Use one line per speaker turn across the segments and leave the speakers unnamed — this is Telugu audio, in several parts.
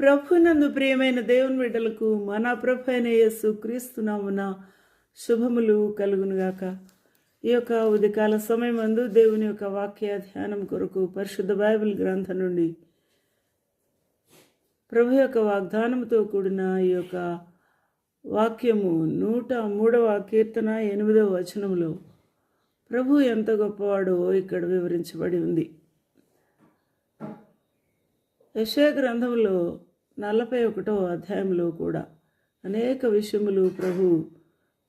ప్రభునందు ప్రియమైన దేవుని బిడ్డలకు మన ప్రభు అయిన యేసు క్రీస్తునామున శుభములు కలుగునుగాక. ఈ యొక్క ఉదయకాల సమయం అందు దేవుని యొక్క వాక్య ధ్యానం కొరకు పరిశుద్ధ బైబిల్ గ్రంథం నుండి ప్రభు యొక్క వాగ్దానంతో కూడిన ఈ యొక్క వాక్యము నూట మూడవ కీర్తన ఎనిమిదవ వచనంలో ప్రభు ఎంత గొప్పవాడో ఇక్కడ వివరించబడి ఉంది. యశయ గ్రంథంలో నలభై ఒకటో అధ్యాయంలో కూడా అనేక విషయములు ప్రభు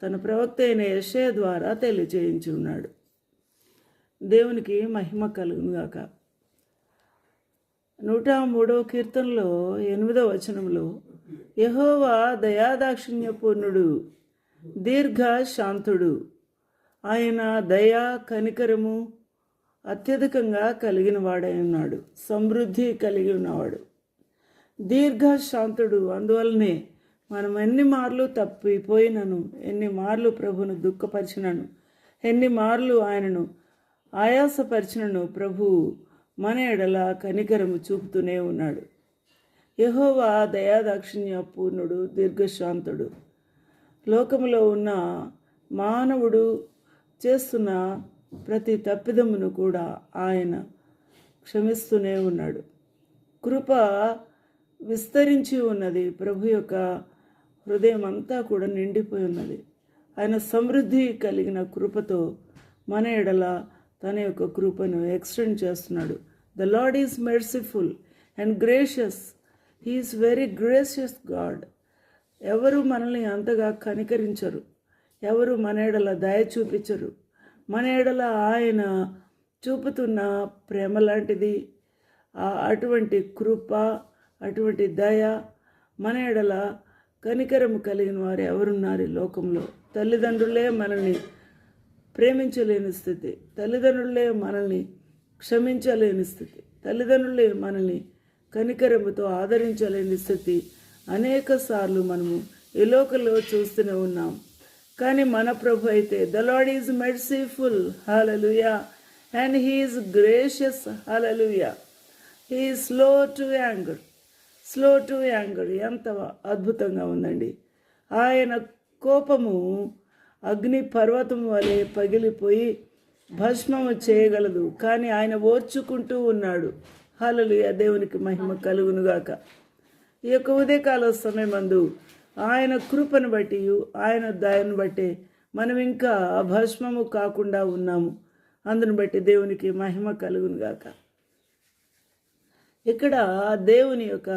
తన ప్రవక్త అయిన యశయ ద్వారా తెలియజేయించి ఉన్నాడు దేవునికి మహిమ కలుగునుగాక. నూట మూడవ కీర్తనలో ఎనిమిదవ వచనంలో యహోవా దయాదాక్షిణ్యపూర్ణుడు దీర్ఘ శాంతుడు ఆయన దయా కనికరము అత్యధికంగా కలిగిన వాడై ఉన్నాడు. సమృద్ధి కలిగి ఉన్నవాడు. దీర్ఘశాంతుడు. అందువల్లనే మనం ఎన్ని మార్లు తప్పిపోయినను ఎన్ని మార్లు ప్రభును దుఃఖపరిచినను ఎన్ని మార్లు ఆయనను ఆయాసపరిచినను ప్రభు మన ఎడల కనికరము చూపుతూనే ఉన్నాడు. యహోవా దయాదాక్షిణ్య పూర్ణుడు దీర్ఘశాంతుడు. లోకములో ఉన్న మానవుడు చేస్తున్న ప్రతి తప్పిదమును కూడా ఆయన క్షమిస్తూనే ఉన్నాడు. కృప విస్తరించి ఉన్నది. ప్రభు యొక్క హృదయం అంతా కూడా నిండిపోయి ఉన్నది. ఆయన సమృద్ధి కలిగిన కృపతో మన ఎడల తన యొక్క కృపను ఎక్స్టెండ్ చేస్తున్నాడు. The Lord is merciful and gracious he is very gracious God ఎవరు మనల్ని అంతగా కనికరించరు. ఎవరు మన ఎడల దయ చూపించరు. మన ఎడల ఆయన చూపుతున్న ప్రేమ లాంటిది. అటువంటి కృప అటువంటి దయ మన ఎడల కనికరము కలిగిన వారు ఎవరున్నారు ఈ లోకంలో? తల్లిదండ్రులే మనల్ని ప్రేమించలేని స్థితి. తల్లిదండ్రులే మనల్ని క్షమించలేని స్థితి. తల్లిదండ్రులే మనల్ని కనికరముతో ఆదరించలేని స్థితి. అనేక సార్లు మనము ఈ లోకంలో చూస్తూనే ఉన్నాం. కానీ మన ప్రభు అయితే the Lord is merciful. Hallelujah and he is gracious. Hallelujah he slow to anger. Slow to anger ఎంత అద్భుతంగా ఉందండి. ఆయన కోపము అగ్ని పర్వతం వలె పగిలిపోయి భస్మము చేయగలదు. కానీ ఆయన ఓర్చుకుంటూ ఉన్నాడు. హలలు దేవునికి మహిమ కలుగునుగాక. ఈ యొక్క ఉదయకాల సమయమందు ఆయన కృపను బట్టి ఆయన దయను బట్టి మనం ఇంకా భస్మము కాకుండా ఉన్నాము. అందును బట్టి దేవునికి మహిమ కలుగునుగాక. ఇక్కడ దేవుని యొక్క